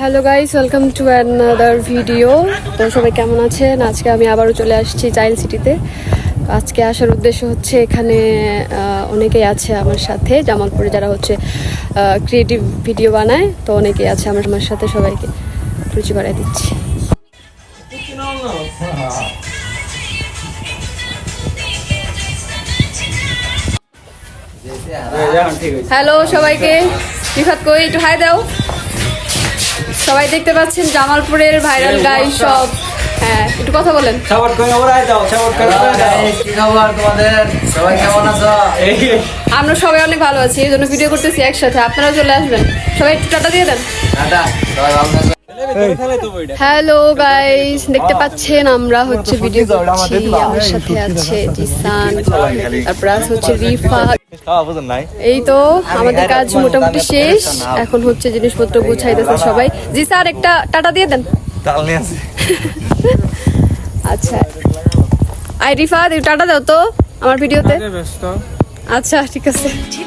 Hello guys welcome to another video তো সবাই কেমন আছেন? আজকে আমি আবারও চলে আসছি চাইল্ড সিটিতে। আজকে আসার উদ্দেশ্য হচ্ছে এখানে অনেকেই আছে আমার সাথে। জামালপুরে যারা হচ্ছে ক্রিয়েটিভ ভিডিও বানায় তো অনেকেই আছে আমার আমার সাথে। সবাইকে রুচি বাড়াই দিচ্ছি। হ্যালো সবাইকে। রিফাত কই? একটু হাই দাও। সবাই দেখতে পাচ্ছেন জামালপুরের ভাইরাল গাই সব। হ্যাঁ একটু কথা বলেন। সাপোর্ট করে ওরাই দাও সাপোর্ট করে ওরাই দাও কি খবর তোমাদের? সবাই কেমন আছো? আমরা সবাই অনেক ভালো আছি এই জন্য ভিডিও করতেছি একসাথে। আপনারাও চলে আসবেন। সবাই একটু টাটা দিয়ে দেন। হ্যালো গাইস দেখতে পাচ্ছেন আমরা হচ্ছে ভিডিও করছি। আমার সাথে আছে জিসান তারপর আছে হচ্ছে রিফা। এই তো আমাদের কাজ মোটামুটি শেষ। এখন হচ্ছে জিনিসপত্র গুছাইতেছে সবাই। জি স্যার একটা টাটা দিয়ে দেন। আচ্ছা। আই রিফা টাটা দাও তো আমার ভিডিওতে। আচ্ছা ঠিক আছে। বুঝি